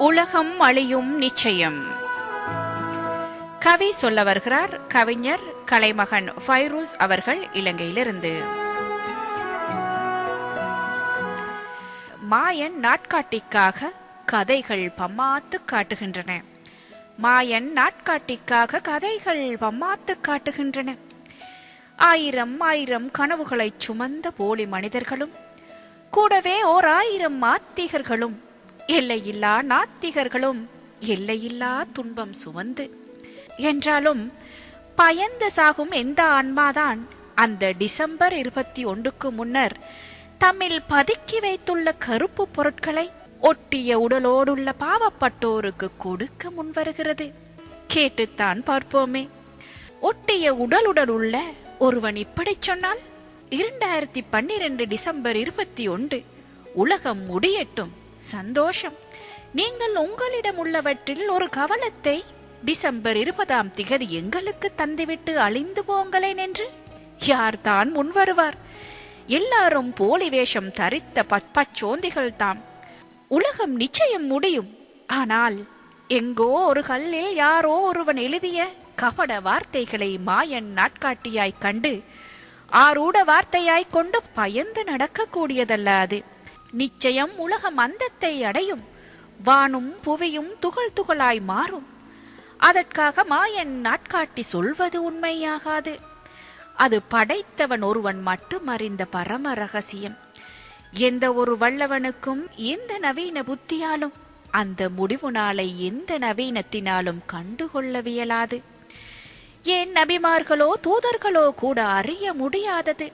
உலகம் அழியும் நிச்சயம். கவி சொல்ல வருகிறார் கவிஞர் கலைமகன் ஃபைரூஸ் அவர்கள் இலங்கையிலிருந்து. மாயன் நாட்காட்டிக்காக கதைகள் பம்மாத்து காட்டுகின்றன. மாயன் நாட்காட்டிக்காக கதைகள் பம்மாத்து காட்டுகின்றன. ஆயிரம் ஆயிரம் கனவுகளைச் சுமந்த போலி மனிதர்களும் கூடவே ஓர் ஆயிரம் ஆத்திகர்களும் எல்லையில்லா நாத்திகர்களும் எல்லையில்லா துன்பம் சுமந்து. என்றாலும் பயந்து சாகும் எந்த ஆன்மாதான் அந்த டிசம்பர் இருபத்தி ஒன்றுக்கு முன்னர் தம்மில் பதுக்கி வைத்துள்ள கருப்பு பொருட்களை ஒட்டிய உடலோடுள்ள பாவப்பட்டோருக்கு கொடுக்க முன்வருகிறது. கேட்டுத்தான் பார்ப்போமே. ஒட்டிய உடலுடன் உள்ள ஒருவன் இப்படி சொன்னால் இரண்டாயிரத்தி பன்னிரண்டு டிசம்பர் இருபத்தி ஒன்று உலகம் முடியட்டும். சந்தோஷம். நீங்கள் உங்களிடம் உள்ளவற்றில் ஒரு கவலத்தை டிசம்பர் இருபதாம் திகதி எங்களுக்கு தந்துவிட்டு அழிந்து போங்களேன் என்று? யார்தான் முன் வருவார்? எல்லாரும் போலி வேஷம் தரித்த பச்சோந்திகள் தாம். உலகம் நிச்சயம் முடியும். ஆனால் எங்கோ ஒரு கல்லில் யாரோ ஒருவன் எழுதிய கபட வார்த்தைகளை மாயன் நாட்காட்டியாய் கண்டு ஆரூட வார்த்தையாய் கொண்டு பயந்து நடக்கக்கூடியதல்ல அது. நிச்சயம் உலகம் அந்தத்தை அடையும். வானும் புவியும் துகள் துகளாய் மாறும். அதற்காக மாயன் நாட்காட்டி சொல்வது உண்மையாகாது. அது படைத்தவன் ஒருவன் மட்டும் அறிந்த பரம ரகசியம். எந்த ஒரு வல்லவனுக்கும் எந்த நவீன புத்தியாலும் அந்த முடிவு நாளை எந்த நவீனத்தினாலும் கண்டுகொள்ளவியலாது. ஏன் நபிமார்களோ தூதர்களோ கூட அறிய முடியாதது.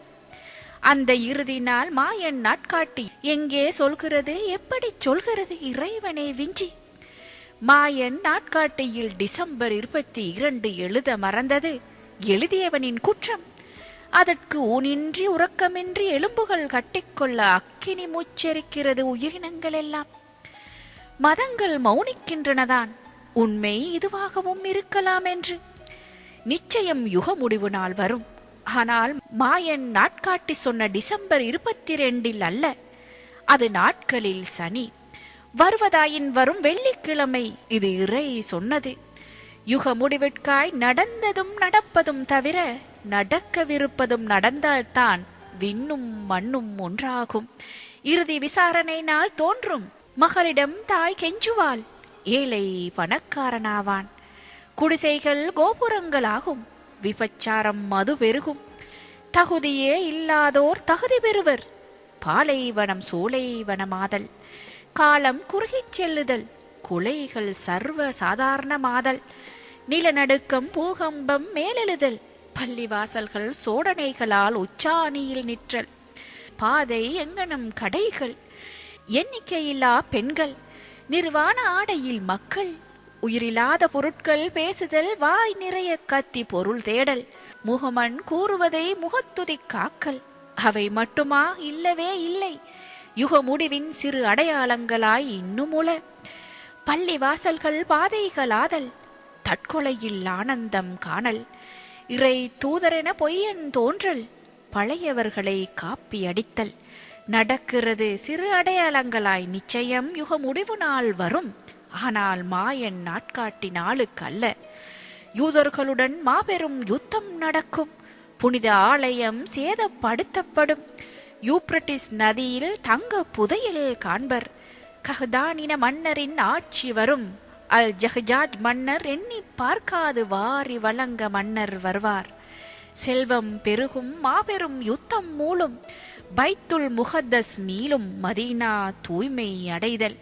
அந்த இறுதி நாள் மாயன் நாட்காட்டி. எங்கே சொல்கிறது? எப்படி சொல்கிறது? இறைவனே விஞ்சி. மாயன் நாட்காட்டியில் டிசம்பர் இருபத்தி இரண்டு எழுத மறந்தது. எழுதியவனின் குற்றம். அதற்கு ஊனின்றி உறக்கமின்றி எலும்புகள் கட்டிக்கொள்ள அக்கினி மூச்சரிக்கிறது உயிரினங்கள் எல்லாம் மதங்கள் மௌனிக்கின்றனதான். உண்மை இதுவாகவும் இருக்கலாம் என்று. நிச்சயம் யுக முடிவு நாள் வரும். ஆனால் மாயன் நாட்காட்டி சொன்ன டிசம்பர் இருபத்தி ரெண்டில் அல்ல. அது நாட்களில் சனி. வருவதாயின் வரும் வெள்ளிக்கிழமை இது இறை சொன்னது. யுக முடிவிற்காய் நடந்ததும் நடப்பதும் தவிர நடக்கவிருப்பதும் நடந்தால்தான் விண்ணும் மண்ணும் ஒன்றாகும். இறுதி விசாரணை நாள் தோன்றும். மகளிடம் தாய் கெஞ்சுவாள். ஏழை பணக்காரனாவான். குடிசைகள் கோபுரங்களாகும். விபச்சாரம் மது பெருகும். தகுதியே இல்லாதோர் தகுதி பெறுவர். பாலைவனம் சோலைவனமாதல் காலம் குறுகிச் செல்லுதல். கொலைகள் சர்வ சாதாரணமாதல் நிலநடுக்கம் பூகம்பம் மேலெழுதல். பள்ளிவாசல்கள் சோடனைகளால் உச்சாணியில் நிற்றல். பாதை எங்கனம் கடைகள். எண்ணிக்கையில்லா பெண்கள். நிர்வாண ஆடையில் மக்கள். உயிரில்லாத பொருட்கள் பேசுதல் வாய் நிறைய கத்தி பொருள் தேடல். முகமன் கூறுவதை முகத்துதி காக்கல். அவை மட்டுமா? இல்லவே இல்லை. யுக முடிவின் சிறு அடையாளங்களாய் இன்னும் உள. பள்ளி வாசல்கள் பாதைகளாதல். தற்கொலையில் ஆனந்தம் காணல். இறை தூதரென பொய்யன் தோன்றல். பழையவர்களை காப்பி அடித்தல். நடக்கிறது சிறு அடையாளங்களாய் நிச்சயம் யுக முடிவு நாள் வரும். ஆனால் மாயன் நாட்காட்டி நாளுக்கு அல்ல யூதர்களுடன் மாபெரும் யுத்தம் நடக்கும். புனித ஆலயம் சேதப்படுத்தப்படும். யூப்ரட்டிஸ் நதியில் தங்க புதையல் காண்பர். கஹதானின மன்னரின் ஆட்சி வரும். அல் ஜஹஜாஜ் மன்னர் எண்ணி பார்க்காது வாரி வழங்க மன்னர் வருவார். செல்வம் பெருகும் மாபெரும் யுத்தம் மூலம். பைத்துல் முகத்தஸ் மீளும் மதீனா தூய்மை அடைதல்.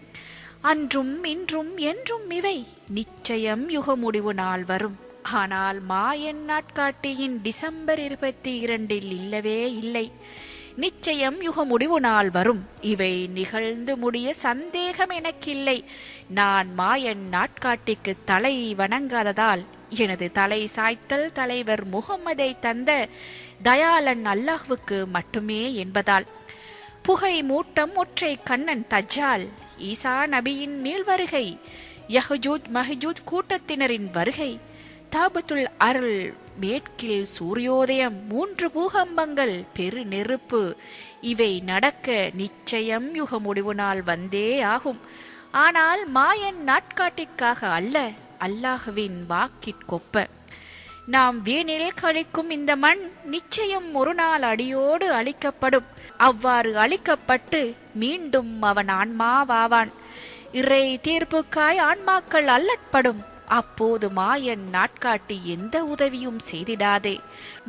அன்றும் இன்றும் என்றும் இவை நிச்சயம் யுக முடிவு நாள் வரும். ஆனால் மாயன் நாட்காட்டியின் டிசம்பர் இருபத்தி இரண்டில் இல்லவே இல்லை. நிச்சயம் யுக முடிவு நாள் வரும். இவை நிகழ்ந்து முடிய சந்தேகம் எனக்கில்லை. நான் மாயன் நாட்காட்டிக்கு தலை வணங்காததால் எனது தலை சாய்த்தல் தலைவர் முகம்மதை தந்த தயாளன் அல்லாஹ்வுக்கு மட்டுமே என்பதால். புகை மூட்டம் ஒற்றை கண்ணன் தஜ்ஜால் ஈசா நபியின் மீள் வருகை யஹஜூத் மஹஜூத் கூட்டத்தினரின் வருகை தாபத்துல் அருள் மேற்கில் சூரியோதயம் மூன்று பூகம்பங்கள் பெரு நெருப்பு இவை நடக்க நிச்சயம் யுக முடிவு நாள் வந்தே ஆகும். ஆனால் மாயன் நாட்காட்டிற்காக அல்ல அல்லாஹுவின் வாக்கிற்கொப்ப நாம் வீணில் கழிக்கும் இந்த மண் நிச்சயம் ஒரு நாள் அடியோடு அழிக்கப்படும். அவ்வாறு அழிக்கப்பட்டு மீண்டும் அவன் ஆன்மாவாவான். இறை தீர்ப்புக்காய் ஆன்மாக்கள் அல்லற்படும் அப்போது மாயன் நாட்காட்டி எந்த உதவியும் செய்திடாதே.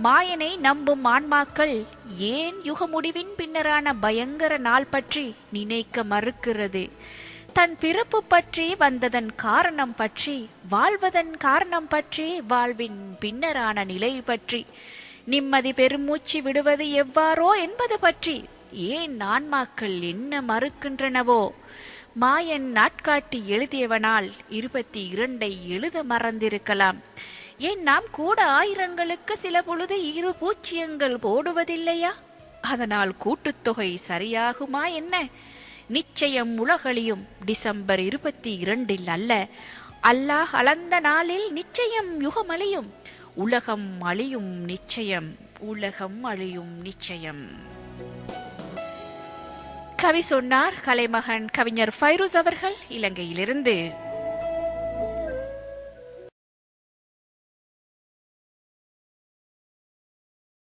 மாயனை நம்பும் ஆன்மாக்கள் ஏன் யுக முடிவின் பின்னரான பயங்கர நாள் பற்றி நினைக்க மறுக்கிறது? தன் பிறப்பு பற்றி வந்ததன் காரணம் பற்றி வாழ்வதன் காரணம் பற்றி வாழ்வின் பின்னரான நிலை பற்றி நிம்மதி பெருமூச்சு விடுவது எவ்வாறோ என்பது பற்றி ஏன் ஆன்மாக்கள் என்ன மறுக்கின்றனவோ? மாயன் நாட்காட்டி எழுதியவனால் இருபத்தி இரண்டை எழுத மறந்திருக்கலாம். ஏன் நாம் கூட ஆயிரங்களுக்கு சில பொழுது இரு பூச்சியங்கள் போடுவதில்லையா? அதனால் கூட்டுத்தொகை சரியாகுமா என்ன? நிச்சயம் உலகழியும் டிசம்பர் இருபத்தி இரண்டில் அல்ல. அல்லாஹ் அளந்த நாளில் நிச்சயம் யுகம் அழியும். உலகம் அழியும் நிச்சயம் உலகம் அழியும் நிச்சயம். கவி சொன்னார் கலைமகன் கவிஞர் ஃபைரூஸ் அவர்கள் இலங்கையிலிருந்து.